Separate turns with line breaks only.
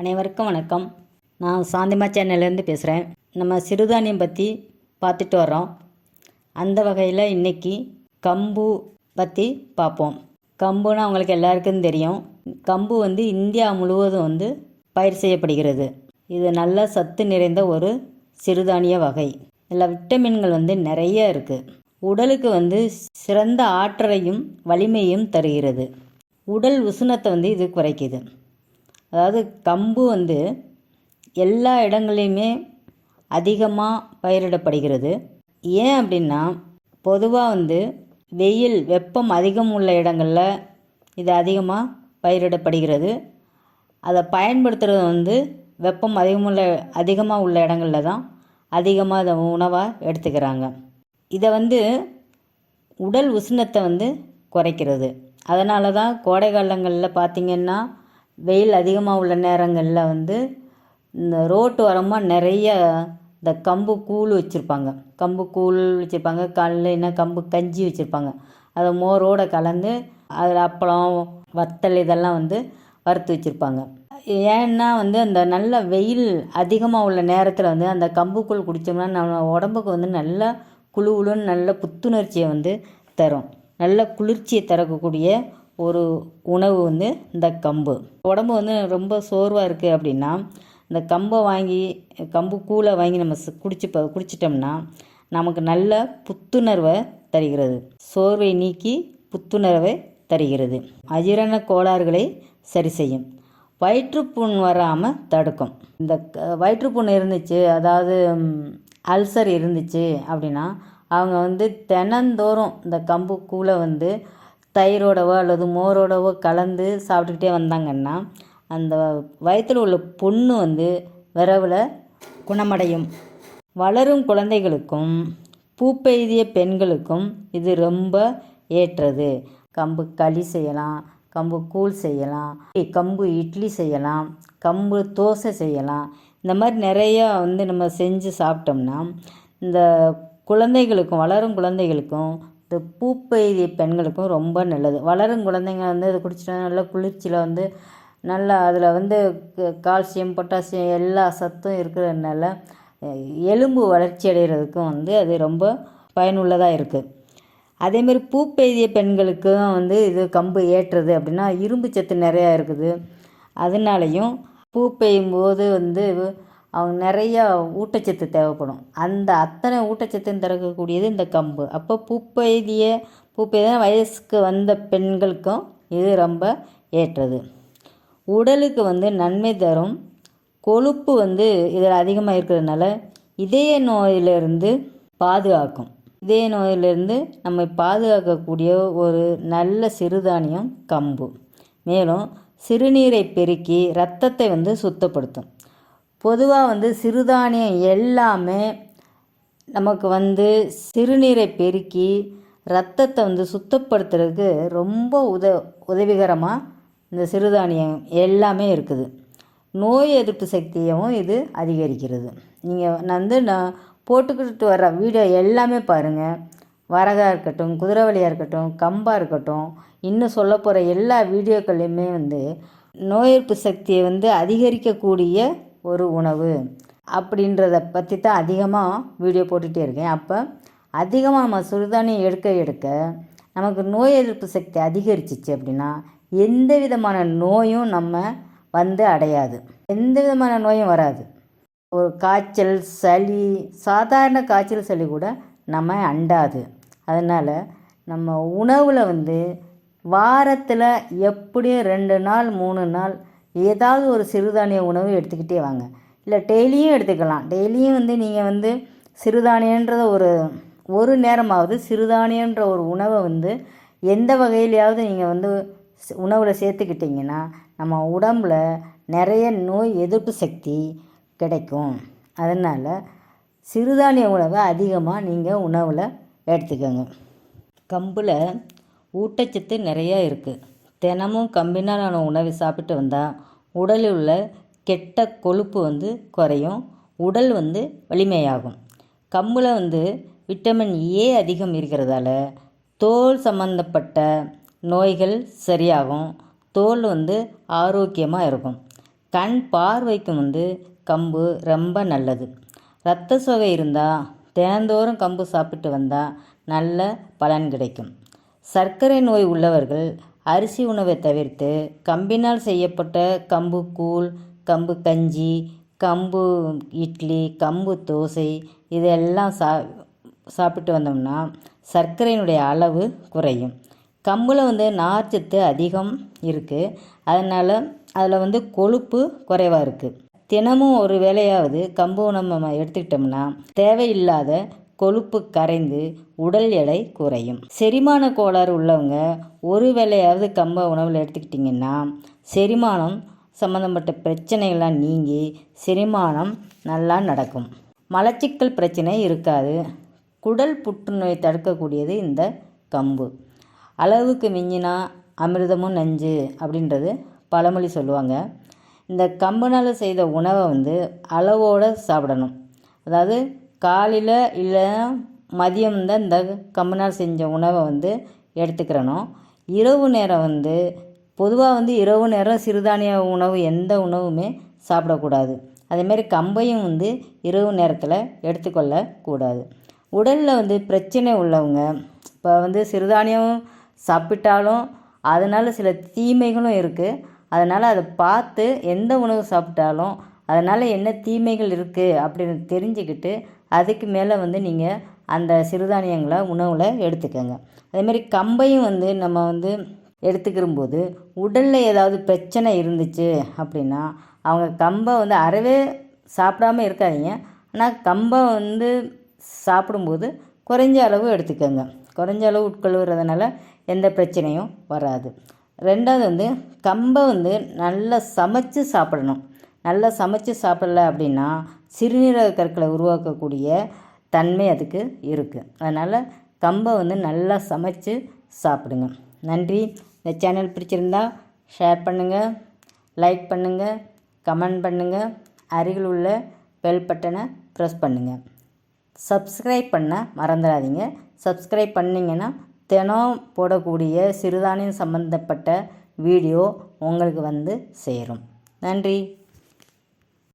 அனைவருக்கும் வணக்கம். நான் சாந்திமா சேனல்லேருந்து பேசுகிறேன். நம்ம சிறுதானியம் பற்றி பார்த்துட்டு வரோம் அந்த வகையில் இன்றைக்கி கம்பு பற்றி பார்ப்போம். கம்புனா அவங்களுக்கு எல்லாருக்கும் தெரியும். கம்பு வந்து இந்தியா முழுவதும் வந்து பயிர் செய்யப்படுகிறது. இது நல்ல சத்து நிறைந்த ஒரு சிறுதானிய வகை. இதில் விட்டமின்கள் வந்து நிறைய இருக்குது உடலுக்கு வந்து சிறந்த ஆற்றலையும் வலிமையும் தருகிறது. உடல் உஷ்ணத்தை வந்து இது குறைக்குது. அதாவது கம்பு வந்து எல்லா இடங்களையுமே அதிகமாக பயிரிடப்படுகிறது. ஏன் அப்படின்னா பொதுவாக வந்து வெயில் வெப்பம் அதிகம் உள்ள இடங்களில் இது அதிகமாக பயிரிடப்படுகிறது. அதை பயன்படுத்துகிறது வந்து வெப்பம் அதிகமுள்ள அதிகமாக உள்ள இடங்களில் தான் அதிகமாக அதை உணவாக எடுத்துக்கிறாங்க. இதை வந்து உடல் உஷ்ணத்தை வந்து குறைக்கிறது. அதனால தான் கோடை காலங்களில் பார்த்திங்கன்னா வெயில் அதிகமாக உள்ள நேரங்களில் வந்து இந்த ரோட்டு ஓரமாக நிறைய இந்த கம்பு கூழ் வச்சுருப்பாங்க. கம்பு கூழ் வச்சுருப்பாங்க. காலையினா கம்பு கஞ்சி வச்சுருப்பாங்க. அதை மோரோடு கலந்து அதில் அப்பளம் வத்தல் இதெல்லாம் வந்து வறுத்து வச்சுருப்பாங்க. ஏன்னா வந்து அந்த நல்ல வெயில் அதிகமாக உள்ள நேரத்தில் வந்து அந்த கம்புக்கூழ் குடித்தோம்னா நம்ம உடம்புக்கு வந்து நல்லா குளு குளுன்னு நல்ல புத்துணர்ச்சியை வந்து தரும். நல்ல குளிர்ச்சியை தரக்கூடிய ஒரு உணவு வந்து இந்த கம்பு. உடம்பு வந்து ரொம்ப சோர்வாக இருக்குது அப்படின்னா இந்த கம்பை வாங்கி கம்பு கூழை வாங்கி நம்ம குடிச்சு குடிச்சிட்டோம்னா நமக்கு நல்ல புத்துணர்வை தருகிறது. சோர்வை நீக்கி புத்துணர்வை தருகிறது. அஜீரண கோளாறுகளை சரி செய்யும். வயிற்றுப்புண் வராமல் தடுக்கும். இந்த வயிற்றுப்புண் இருந்துச்சு அதாவது அல்சர் இருந்துச்சு அப்படின்னா அவங்க வந்து தினந்தோறும் இந்த கம்பு கூழை வந்து தயிரோடவோ அல்லது மோரோடவோ கலந்து சாப்பிட்டுக்கிட்டே வந்தாங்கன்னா அந்த வயிற்றில் உள்ள புண்ணு வந்து விரைவில் குணமடையும். வளரும் குழந்தைகளுக்கும் பூப்பெய்திய பெண்களுக்கும் இது ரொம்ப ஏற்றது. கம்பு களி செய்யலாம் கம்பு கூழ் செய்யலாம் கம்பு இட்லி செய்யலாம் கம்பு தோசை செய்யலாம். இந்த மாதிரி நிறையா வந்து நம்ம செஞ்சு சாப்பிட்டோம்னா இந்த குழந்தைகளுக்கும் வளரும் குழந்தைகளுக்கும் இந்த பூப்பெய்திய பெண்களுக்கும் ரொம்ப நல்லது. வளரும் குழந்தைங்க வந்து அதை குடிச்சிட்டா நல்லா குளிர்ச்சியில் வந்து நல்லா அதில் வந்து கால்சியம் பொட்டாசியம் எல்லா சத்தும் இருக்கிறதுனால எலும்பு வளர்ச்சி அடைகிறதுக்கும் வந்து அது ரொம்ப பயனுள்ளதாக இருக்குது அதேமாரி பூப்பெய்திய பெண்களுக்கும் வந்து இது கம்பு ஏற்றுறது அப்படின்னா இரும்பு சத்து நிறையா இருக்குது. அதனாலையும் பூ பெய்யும் போது வந்து அவங்க நிறையா ஊட்டச்சத்து தேவைப்படும். அந்த அத்தனை ஊட்டச்சத்தையும் திறக்கக்கூடியது இந்த கம்பு. அப்போ பூப்பெய்திய பூப்பெய்திய வயசுக்கு வந்த பெண்களுக்கும் இது ரொம்ப ஏற்றது. உடலுக்கு வந்து நன்மை தரும். கொழுப்பு வந்து இதில் அதிகமாக இருக்கிறதுனால இதய நோயிலிருந்து பாதுகாக்கும். இதய நோயிலிருந்து நம்மை பாதுகாக்கக்கூடிய ஒரு நல்ல சிறுதானியம் கம்பு. மேலும் சிறுநீரை பெருக்கி ரத்தத்தை வந்து சுத்தப்படுத்தும். பொதுவாக வந்து சிறுதானியம் எல்லாமே நமக்கு வந்து சிறுநீரை பெருக்கி ரத்தத்தை வந்து சுத்தப்படுத்துறதுக்கு ரொம்ப உத உதவிகரமாக இந்த சிறுதானியம் எல்லாமே இருக்குது. நோய் எதிர்ப்பு சக்தியவும் இது அதிகரிக்கிறது. நீங்கள் நான் வந்து நான் போட்டுக்கிட்டு வர்ற வீடியோ எல்லாமே பாருங்கள் வரகாக இருக்கட்டும் குதிரைவலியாக இருக்கட்டும் கம்பாக இருக்கட்டும் இன்னும் சொல்ல போகிற எல்லா வீடியோக்கள்லையுமே வந்து நோய் எதிர்ப்பு சக்தியை வந்து அதிகரிக்கக்கூடிய ஒரு உணவு அப்படின்றத பற்றி தான் அதிகமாக வீடியோ போட்டுகிட்டே இருக்கேன். அப்போ அதிகமாக நம்ம சுடுதானியம் எடுக்க எடுக்க நமக்கு நோய் எதிர்ப்பு சக்தி அதிகரிச்சிச்சு அப்படின்னா எந்த விதமான நோயும் நம்ம வந்து அடையாது. எந்த விதமான நோயும் வராது. ஒரு காய்ச்சல் சளி சாதாரண காய்ச்சல் சளி கூட நம்ம அண்டாது. அதனால் நம்ம உணவில் வந்து வாரத்தில் எப்படியும் ரெண்டு நாள் மூணு நாள் ஏதாவது ஒரு சிறுதானிய உணவு எடுத்துக்கிட்டே வாங்க. இல்லை டெய்லியும் எடுத்துக்கலாம். டெய்லியும் வந்து நீங்கள் வந்து சிறுதானியன்றத ஒரு ஒரு நேரமாவது சிறுதானியன்ற ஒரு உணவை வந்து எந்த வகையிலையாவது நீங்கள் வந்து உணவில் சேர்த்துக்கிட்டிங்கன்னா நம்ம உடம்புல நிறைய நோய் எதிர்ப்பு சக்தி கிடைக்கும். அதனால் சிறுதானிய உணவை அதிகமாக நீங்கள் உணவில் எடுத்துக்கோங்க. கம்பில் ஊட்டச்சத்து நிறையா இருக்குது தினமும் கம்பினாலான உணவை சாப்பிட்டு வந்தால் உடலில் உள்ள கெட்ட கொழுப்பு வந்து குறையும். உடல் வந்து வலிமையாகும். கம்பில் வந்து விட்டமின் ஏ அதிகம் இருக்கிறதால தோல் சம்பந்தப்பட்ட நோய்கள் சரியாகும். தோல் வந்து ஆரோக்கியமாக இருக்கும். கண் பார்வைக்கும் வந்து கம்பு ரொம்ப நல்லது. இரத்த சோகை இருந்தால் தினந்தோறும் கம்பு சாப்பிட்டு வந்தால் நல்ல பலன் கிடைக்கும். சர்க்கரை நோய் உள்ளவர்கள் அரிசி உணவை தவிர்த்து கம்பினால் செய்யப்பட்ட கம்பு கூழ் கம்பு கஞ்சி கம்பு இட்லி கம்பு தோசை இதெல்லாம் சா சாப்பிட்டு வந்தோம்னா சர்க்கரையினுடைய அளவு குறையும். கம்பில் வந்து நார்ச்சத்து அதிகம் இருக்குது அதனால் அதில் வந்து கொழுப்பு குறைவாக இருக்குது தினமும் ஒரு வேலையாவது கம்பு உணவு நம்ம எடுத்துக்கிட்டோம்னா தேவையில்லாத கொழுப்பு கரைந்து உடல் எடை குறையும். செரிமான கோளாறு உள்ளவங்க ஒரு வேளையாவது கம்ப உணவில் எடுத்துக்கிட்டிங்கன்னா செரிமானம் சம்மந்தப்பட்ட பிரச்சனைகள்லாம் நீங்கி செரிமானம் நல்லா நடக்கும். மலச்சிக்கல் பிரச்சனை இருக்காது. குடல் புற்றுநோய் தடுக்கக்கூடியது இந்த கம்பு. அளவுக்கு மிஞ்சினா அமிர்தமும் நஞ்சு அப்படின்றது பழமொழி சொல்லுவாங்க. இந்த கம்புனால் செய்த உணவை வந்து அளவோடு சாப்பிடணும். அதாவது காலையில் இல்லை மதியம் தான் இந்த கம்புனால் செஞ்ச உணவை வந்து எடுத்துக்கிறணும். இரவு நேரம் வந்து பொதுவாக வந்து இரவு நேரம் சிறுதானிய உணவு எந்த உணவுமே சாப்பிடக்கூடாது. அதேமாரி கம்பையும் வந்து இரவு நேரத்தில் எடுத்துக்கொள்ளக்கூடாது. உடலில் வந்து பிரச்சனை உள்ளவங்க இப்போ வந்து சிறுதானியம் சாப்பிட்டாலும் அதனால் சில தீமைகளும் இருக்குது அதனால் அதை பார்த்து எந்த உணவு சாப்பிட்டாலும் அதனால் என்ன தீமைகள் இருக்குது அப்படின்னு தெரிஞ்சுக்கிட்டு அதுக்கு மேலே வந்து நீங்கள் அந்த சிறுதானியங்களை உணவில் எடுத்துக்கோங்க. அதேமாரி கம்பையும் வந்து நம்ம வந்து எடுத்துக்கிறம்போது உடலில் ஏதாவது பிரச்சனை இருந்துச்சு அப்படின்னா அவங்க கம்பை வந்து அறவே சாப்பிடாம இருக்காதீங்க. ஆனால் கம்பை வந்து சாப்பிடும்போது குறைஞ்ச அளவு எடுத்துக்கோங்க. குறைஞ்ச அளவு உட்கொள்கிறதுனால எந்த பிரச்சனையும் வராது. ரெண்டாவது வந்து கம்பை வந்து நல்லா சமைச்சு சாப்பிடணும். நல்லா சமைச்சு சாப்பிடல அப்படின்னா சிறுநீரக கற்களை உருவாக்கக்கூடிய தன்மை அதுக்கு இருக்குது அதனால் கம்பை வந்து நல்லா சமைச்சு சாப்பிடுங்க. நன்றி. இந்த சேனல் பிடிச்சிருந்தா ஷேர் பண்ணுங்கள் லைக் பண்ணுங்கள் கமெண்ட் பண்ணுங்கள் அருகில் உள்ள பெல் பட்டனை ப்ரெஸ் பண்ணுங்கள் சப்ஸ்கிரைப் பண்ண மறந்துடாதீங்க. சப்ஸ்கிரைப் பண்ணிங்கன்னா தினம் போடக்கூடிய சிறுதானியம் சம்மந்தப்பட்ட வீடியோ உங்களுக்கு வந்து சேரும். நன்றி.